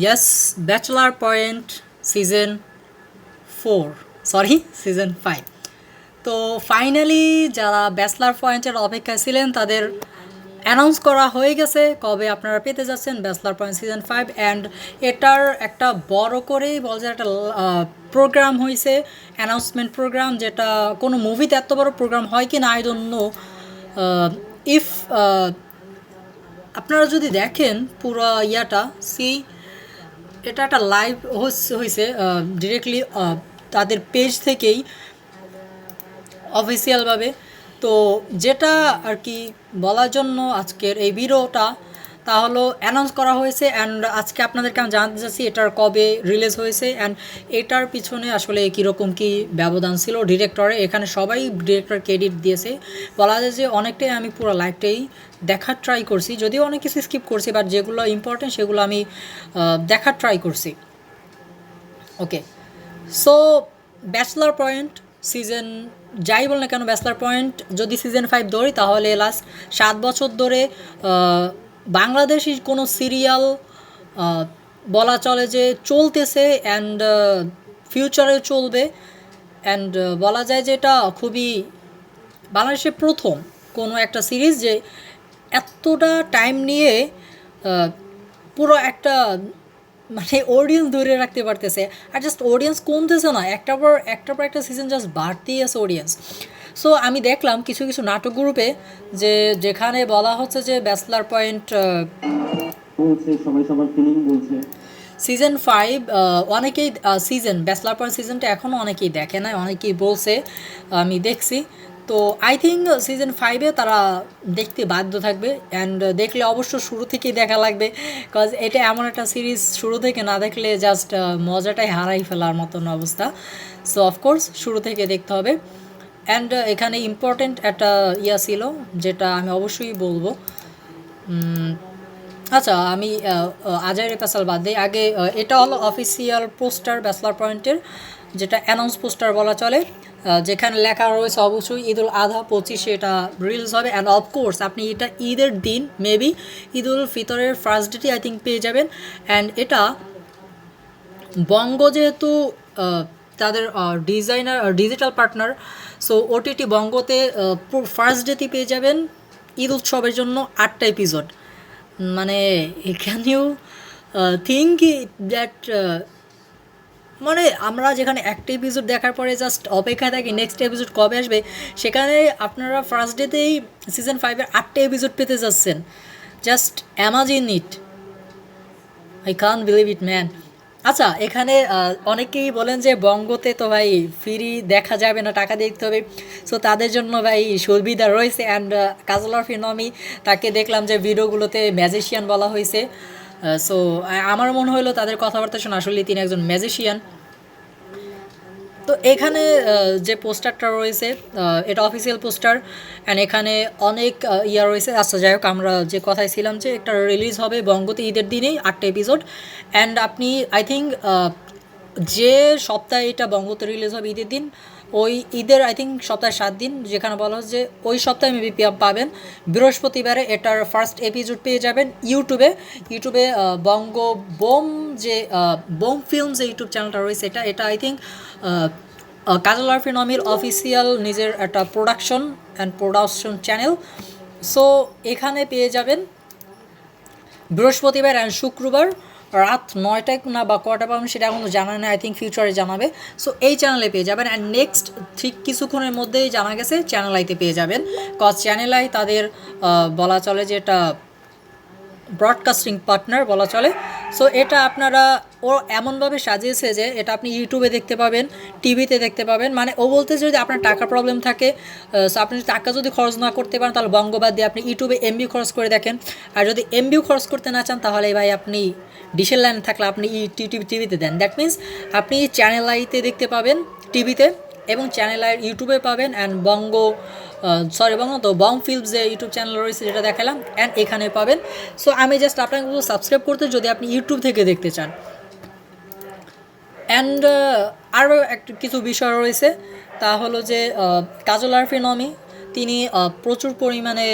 Yes Bachelor Point season four sorry season five তো finally যারা bachelor পয়েন্টের অপেক্ষায় ছিলেন, তাদের অ্যানাউন্স করা হয়ে গেছে কবে আপনারা পেতে যাচ্ছেন Bachelor Point season five and এটার একটা বড় করেই বলা যায় একটা প্রোগ্রাম হয়েছে অ্যানাউন্সমেন্ট প্রোগ্রাম যেটা কোনো মুভিতে এত বড় প্রোগ্রাম হয় কি না আই ডোন্ট নো ইফ আপনারা যদি দেখেন পুরো ইয়াটা সি এটা একটা লাইভ হয়েছে ডিরেক্টলি তাদের পেজ থেকেই অফিসিয়ালভাবে তো যেটা আর কি বলার জন্য আজকের এই ভিডিওটা তা হলো অ্যানাউন্স করা হয়েছে অ্যান্ড আজকে আপনাদেরকে আমি জানতে চাচ্ছি এটার কবে রিলিজ হয়েছে অ্যান্ড এটার পিছনে আসলে কীরকম কী ব্যবধান ছিল ডিরেক্টরে এখানে সবাই ডিরেক্টর ক্রেডিট দিয়েছে। বলা যায় যে অনেকটাই আমি পুরো লাইফটাই দেখার ট্রাই করছি, যদিও অনেক কিছু স্কিপ করছি বাট যেগুলো ইম্পর্টেন্ট সেগুলো আমি দেখার ট্রাই করছি। Okay so Bachelor Point season যাই বল না কেন ব্যাচলার পয়েন্ট যদি সিজন ফাইভ ধরি তাহলে লাস্ট সাত বছর ধরে বাংলাদেশি কোনো সিরিয়াল বলা চলে যে চলতেছে অ্যান্ড ফিউচারে চলবে। অ্যান্ড বলা যায় যে এটা খুবই বাংলাদেশে প্রথম কোনো একটা সিরিজ যে এতটা টাইম নিয়ে পুরো একটা মানে অডিয়েন্স ধরে রাখতে পারতেছে। আর জাস্ট অডিয়েন্স কমতেছে না, একটার পর একটা পর একটা সিজন জাস্ট বাড়তেই আছে অডিয়েন্স সো আমি দেখলাম কিছু কিছু নাটক গ্রুপে যে যেখানে বলা হচ্ছে যে ব্যাচলার পয়েন্ট সবাই সবার ফিলিং বলছে। সিজন ফাইভ অনেকেই সিজন ব্যাচলার পয়েন্ট সিজনটা এখনও অনেকেই দেখে না অনেকেই বলছে আমি দেখছি। তো আই থিঙ্ক সিজন ফাইভে তারা দেখতে বাধ্য থাকবে অ্যান্ড দেখলে অবশ্য শুরু থেকেই দেখা লাগবে কজ এটা এমন একটা সিরিজ শুরু থেকে না দেখলে জাস্ট মজাটাই হারাই ফেলার মতন অবস্থা। সো অফকোর্স শুরু থেকে দেখতে হবে। অ্যান্ড এখানে ইম্পর্টেন্ট একটা ইয়া ছিল, যেটা আমি অবশ্যই বলব। আচ্ছা আমি আজারে পেসাল বাদ দিই। আগে এটা হলো অফিসিয়াল পোস্টার ব্যাচলার পয়েন্টের যেটা অ্যানাউন্স পোস্টার বলা চলে। যেখানে লেখা রয়েছে অবশ্যই ঈদুল আধা পঁচিশে এটা রিলিজ হবে। অ্যান্ড অফকোর্স আপনি এটা ঈদের দিন মেবি ঈদুল ফিতরের ফার্স্ট ডেটে আই থিঙ্ক পেয়ে যাবেন। অ্যান্ড এটা বঙ্গ যেহেতু তাদের designer digital partner so OTT বঙ্গতে first ডেতে পেয়ে যাবেন ঈদ উৎসবের জন্য আটটা এপিসোড মানে ক্যান ইউ থিঙ্ক দ্যাট মানে আমরা যেখানে একটা এপিসোড দেখার পরে জাস্ট অপেক্ষায় থাকি নেক্সট এপিসোড কবে আসবে, সেখানে আপনারা ফার্স্ট ডেতেই সিজন ফাইভের আটটা এপিসোড পেতে যাচ্ছেন। Just amazing it I can believe it man আচ্ছা এখানে অনেকেই বলেন যে বঙ্গতে তো ভাই ফ্রি দেখা যাবে না, টাকা দেখতে হবে। সো তাদের জন্য ভাই সুবিধা রয়েছে অ্যান্ড কাজলার ফিনমি তাকে দেখলাম যে ভিডিওগুলোতে ম্যাজিশিয়ান বলা হয়েছে। সো আমার মনে হলো তাদের কথাবার্তা শুনে আসলে তিনি একজন ম্যাজিশিয়ান তো এখানে যে পোস্টারটা রয়েছে এটা অফিসিয়াল পোস্টার অ্যান্ড এখানে অনেক ইয়া রয়েছে। আচ্ছা যাই হোক, আমরা যে কথায় ছিলাম যে একটা রিলিজ হবে বঙ্গতে ঈদের দিনেই, আটটা এপিসোড অ্যান্ড আপনি আই থিঙ্ক যে সপ্তাহে এটা বঙ্গতে রিলিজ হবে ঈদের দিন ওই ঈদের আই থিঙ্ক সপ্তাহে সাত দিন, যেখানে বলা হচ্ছে যে ওই সপ্তাহে মেবি পাবেন। বৃহস্পতিবারে এটার ফার্স্ট এপিসোড পেয়ে যাবেন ইউটিউবে ইউটিউবে বঙ্গ বোম যে বোম ফিল্মস যে ইউটিউব চ্যানেলটা রয়েছে, এটা এটা আই থিঙ্ক কাজল আরফিন অমির অফিসিয়াল নিজের একটা production and production channel so এখানে পেয়ে যাবেন বৃহস্পতিবার অ্যান্ড শুক্রবার। রাত নয়টায় না বা কটা পাবেন সেটা এখনও জানা নেই আই থিঙ্ক ফিউচারে জানাবে। সো এই চ্যানেলে পেয়ে যাবেন। অ্যান্ড নেক্সট ঠিক কিছুক্ষণের মধ্যেই জানা গেছে চ্যানেল আইতে পেয়ে যাবেন। কজ চ্যানেল আই তাদের বলা চলে যে এটা ব্রডকাস্টিং পার্টনার বলা চলে। সো এটা আপনারা ও এমনভাবে সাজিয়েছে যে এটা আপনি ইউটিউবে দেখতে পাবেন টিভিতে দেখতে পাবেন। মানে ও বলতে যদি আপনার টাকা প্রবলেম থাকে সো আপনি টাকা যদি খরচ না করতে পারেন, তাহলে বঙ্গবাদ দিয়ে আপনি ইউটিউবে এমবি খরচ করে দেখেন। আর যদি এমবিও খরচ করতে না চান, তাহলে ভাই আপনি ডিশের লাইন থাকলে আপনি ইউটিউব টিভিতে দেন। দ্যাট মিন্স আপনি চ্যানেল আইতে দেখতে পাবেন টিভিতে এবং চ্যানেল আই ইউটিউবে পাবেন অ্যান্ড বঙ্গ সরি বঙ্গ তো বং ফিল্মস যে ইউটিউব চ্যানেল রয়েছে যেটা দেখালাম অ্যান্ড এখানে পাবেন। সো আমি জাস্ট আপনাকে সাবস্ক্রাইব করতে যদি আপনি ইউটিউব থেকে দেখতে চান। অ্যান্ড আরও একটা কিছু বিষয় রয়েছে, তা হলো যে কাজল আরফি নমি তিনি প্রচুর পরিমাণে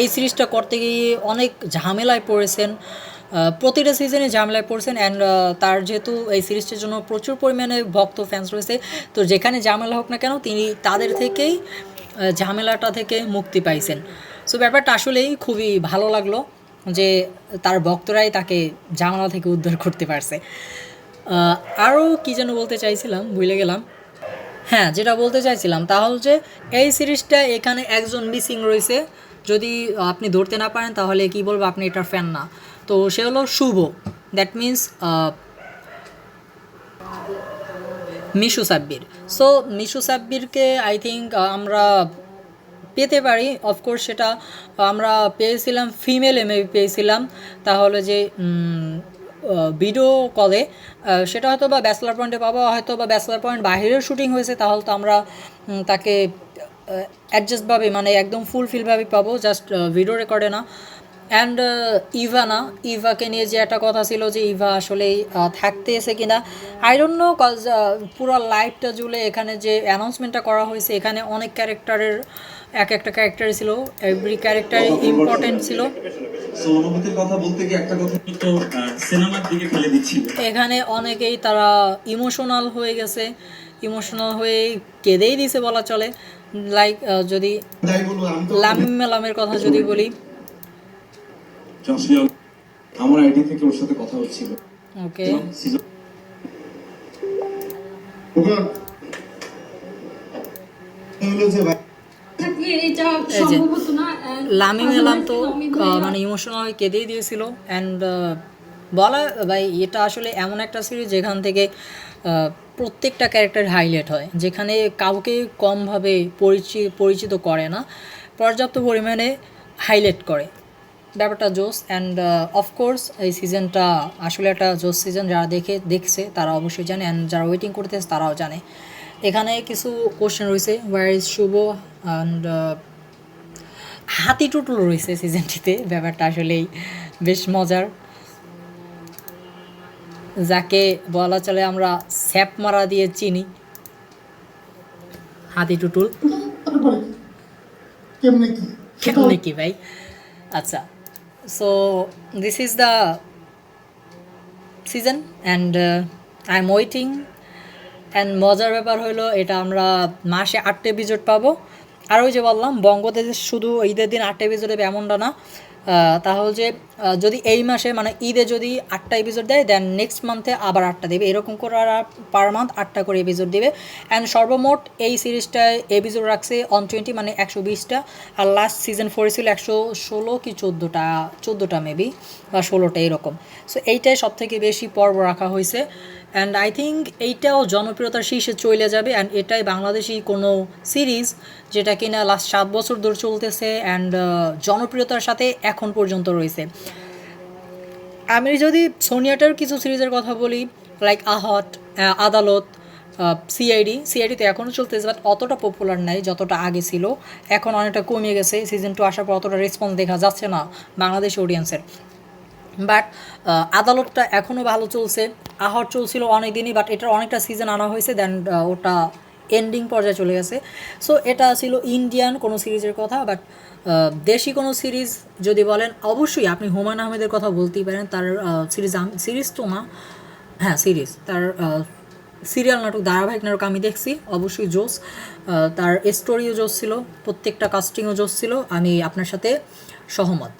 এই সিরিজটা করতে গিয়ে অনেক ঝামেলায় পড়েছেন প্রতিটা সিজনে ঝামেলায় পড়ছেন অ্যান্ড তার যেহেতু এই সিরিজটার জন্য প্রচুর পরিমাণে ভক্ত ফ্যান্স রয়েছে, তো যেখানে ঝামেলা হোক না কেন, তিনি তাদের থেকেই ঝামেলাটা থেকে মুক্তি পাইছেন। সো ব্যাপারটা আসলেই খুবই ভালো লাগল যে তার ভক্তরাই তাকে ঝামেলা থেকে উদ্ধার করতে পারছে। আরও কী যেন বলতে চাইছিলাম, ভুলে গেলাম। হ্যাঁ যেটা বলতে চাইছিলাম তাহলে যে এই সিরিজটা এখানে একজন মিসিং রয়েছে। যদি আপনি ধরতে না পারেন তাহলে কি বলব, আপনি এটার ফ্যান না। তো সে হলো Shuvo. That means Mishu Sabbir. So Mishu সাব্বিরকে I think আমরা পেতে পারি। অফকোর্স সেটা আমরা পেয়েছিলাম ফিমেল এমএ পেয়েছিলাম। তাহলে যে ভিডিও কলে সেটা হয়তো বা ব্যাচলার পয়েন্টে পাবো, হয়তো বা ব্যাচলার পয়েন্ট বাহিরের শুটিং হয়েছে, তাহলে তো আমরা তাকে অ্যাডজাস্টভাবে মানে একদম ফুলফিলভাবে পাবো জাস্ট ভিডিও রেকর্ডে না। অ্যান্ড ইভা না ইভাকে নিয়ে যে একটা কথা ছিল যে ইভা আসলেই থাকতে এসে কিনা আই ডোন্ট নো কজ পুরো লাইফটা জুড়ে এখানে যে অ্যানাউন্সমেন্টটা করা হয়েছে এখানে অনেক ক্যারেক্টারের এক একটা ক্যারেক্টার ছিল এভরি ক্যারেক্টার ইম্পর্টেন্ট ছিল। এখানে অনেকেই তারা ইমোশনাল হয়ে গেছে ইমোশনাল হয়ে কেঁদেই দিছে বলা চলে। লাইক যদি মেলামের কথা যদি বলি জসিয়াল আমার আইডি থেকে ওর সাথে কথা হচ্ছিল। ওকে লামিম এলাম তো মানে ইমোশনাল হয়ে কেঁদেই দিয়েছিল। অ্যান্ড বলা ভাই এটা আসলে এমন একটা সিরিজ যেখান থেকে প্রত্যেকটা ক্যারেক্টার হাইলাইট হয় যেখানে কাউকে কমভাবে পরিচিত পরিচিত করে না পর্যাপ্ত পরিমাণে হাইলাইট করে। ব্যাপারটা জোস অ্যান্ড অফকোর্স এই সিজনটা আসলে একটা জোস সিজন যারা দেখে দেখছে তারা অবশ্যই জানে অ্যান্ড যারা ওয়েটিং করতেছে তারাও জানে। এখানে কিছু কোশ্চেন রয়েছে ওয়ার ইজ শুভ অ্যান্ড হাতি টুটুল রয়েছে সিজনটিতে ব্যাপারটা আসলেই বেশ মজার। যাকে বলা চলে আমরা স্যাপ মারা দিয়ে চিনি। হাতি টুটুল। কেমনে কি ভাই? আচ্ছা। So this is the season and I am waiting and মজার ব্যাপার হলো এটা আমরা মাসে আটটা এপিসোড পাবো। আর ওই যে বললাম, বঙ্গদেশে শুধু ঈদের দিন আটটা এপিসোড এমনটা না। তাহলে যে যদি এই মাসে মানে ঈদে যদি আটটা এপিসোড দেয় দেন নেক্সট মান্থে আবার আটটা দেবে। এরকম করে আর পার মান্থ আটটা করে এপিসোড দেবে। অ্যান্ড সর্বমোট এই সিরিজটায় এপিসোড রাখছে অন টোয়েন্টি মানে একশো বিশটা। আর লাস্ট সিজন ফোরে ছিল একশো ষোলো কি চোদ্দোটা চোদ্দোটা মেবি বা ষোলোটা, এরকম। সো এইটাই সব থেকে বেশি পর্ব রাখা হয়েছে। অ্যান্ড আই থিঙ্ক এইটাও জনপ্রিয়তার শীর্ষে চলে যাবে। অ্যান্ড এটাই বাংলাদেশি কোনো সিরিজ যেটা কিনা লাস্ট সাত বছর ধরে চলতেছে। অ্যান্ড জনপ্রিয়তার সাথে এখন পর্যন্ত রয়েছে। আমি যদি সোনিয়াটার কিছু সিরিজের কথা বলি লাইক আহত আদালত সিআইডি সিআইডি তো এখনও চলতেছে বাট অতটা পপুলার নাই, যতটা আগে ছিল। এখন অনেকটা কমে গেছে সিজন টু আসার পর অতটা রেসপন্স দেখা যাচ্ছে না বাংলাদেশ অডিয়েন্সের বাট আদালতটা এখনও ভালো চলছে। আহট চলছিল অনেক দিনই বাট এটার অনেকটা সিজন আনা হয়েছে দেন ওটা এন্ডিং পর্যায়ে চলে গেছে। সো এটা ছিল ইন্ডিয়ান কোনো সিরিজের কথা বাট দেশি কোনো সিরিজ যদি বলেন, অবশ্যই আপনি হুমায়ুন আহমেদের কথা বলতেই পারেন। তার সিরিজ সিরিজ তো না হ্যাঁ সিরিজ। তার সিরিয়াল নাটক ধারাবাহিক নাটক আমি দেখছি, অবশ্যই জোস তার স্টোরিও জোস ছিল, প্রত্যেকটা কাস্টিংও জোস ছিল। আমি আপনার সাথে সহমত।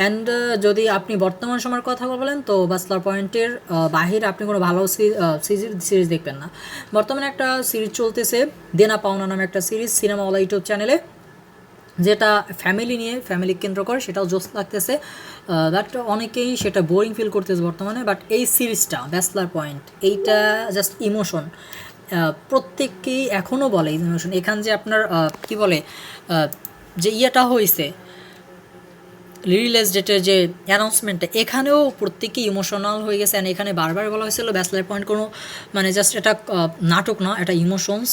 অ্যান্ড যদি আপনি বর্তমান সময়ের কথা বলেন, তো বাসলার পয়েন্টের বাহিরে আপনি কোনো ভালো সিরিজ সিরিজ দেখবেন না। বর্তমানে একটা সিরিজ চলতেছে, দেনা পাওনা নামে একটা সিরিজ সিনেমাওয়ালা ইউটিউব চ্যানেলে যেটা ফ্যামিলি নিয়ে ফ্যামিলি কেন্দ্র করে, সেটাও জোস লাগতেছে। বাট অনেকেই সেটা বোরিং ফিল করতেছে বর্তমানে বাট এই সিরিজটা ব্যাচলার পয়েন্ট এইটা জাস্ট ইমোশন প্রত্যেককেই এখনও বলে ইমোশন এখান যে আপনার কি বলে যে ইয়েটা হয়েছে রিলিজ ডেটের যে অ্যানাউন্সমেন্টটা এখানেও প্রত্যেকেই ইমোশনাল হয়ে গেছে অ্যান্ড এখানে বারবার বলা হয়েছিল ব্যাচলার পয়েন্ট কোনো মানে জাস্ট এটা নাটক না, এটা ইমোশনস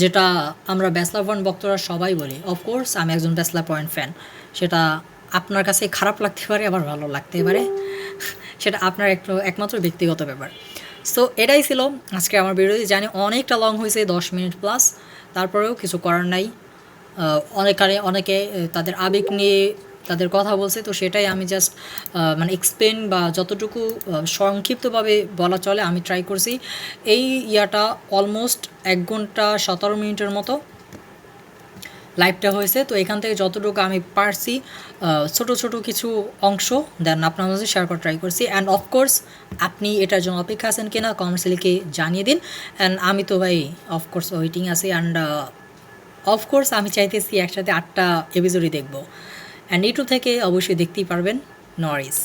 যেটা আমরা ব্যাচলার পয়েন্ট বক্তরা সবাই বলি। অফকোর্স আমি একজন ব্যাচলার পয়েন্ট ফ্যান সেটা আপনার কাছে খারাপ লাগতে পারে, আবার ভালো লাগতে পারে। সেটা আপনার একটু একমাত্র ব্যক্তিগত ব্যাপার। সো এটাই ছিল আজকে আমার ভিডিও জানি অনেকটা লং হয়েছে, দশ মিনিট প্লাস তারপরেও কিছু করার নাই। অনেকারে অনেকে তাদের আবেগ নিয়ে তাদের কথা বলছে, তো সেটাই আমি জাস্ট মানে এক্সপ্লেন বা যতটুকু সংক্ষিপ্তভাবে বলা চলে আমি ট্রাই করছি। এই ইয়াটা অলমোস্ট এক ঘণ্টা সতেরো মিনিটের মতো লাইভটা হয়েছে, তো এখান থেকে যতটুকু আমি পারছি ছোট ছোট কিছু অংশ দেন আপনার মাঝে শেয়ার করা ট্রাই করছি। অ্যান্ড অফকোর্স আপনি এটার জন্য অপেক্ষা আছেন কিনা কমেন্টস লিখে জানিয়ে দিন। অ্যান্ড আমি তো ভাই অফকোর্স ওয়েটিং আছি। অ্যান্ড অফকোর্স আমি চাইতেছি একসাথে আটটা এপিসোডই দেখব। অ্যান্ড ইউটিউব থেকে অবশ্যই দেখতেই পারবেন নরিস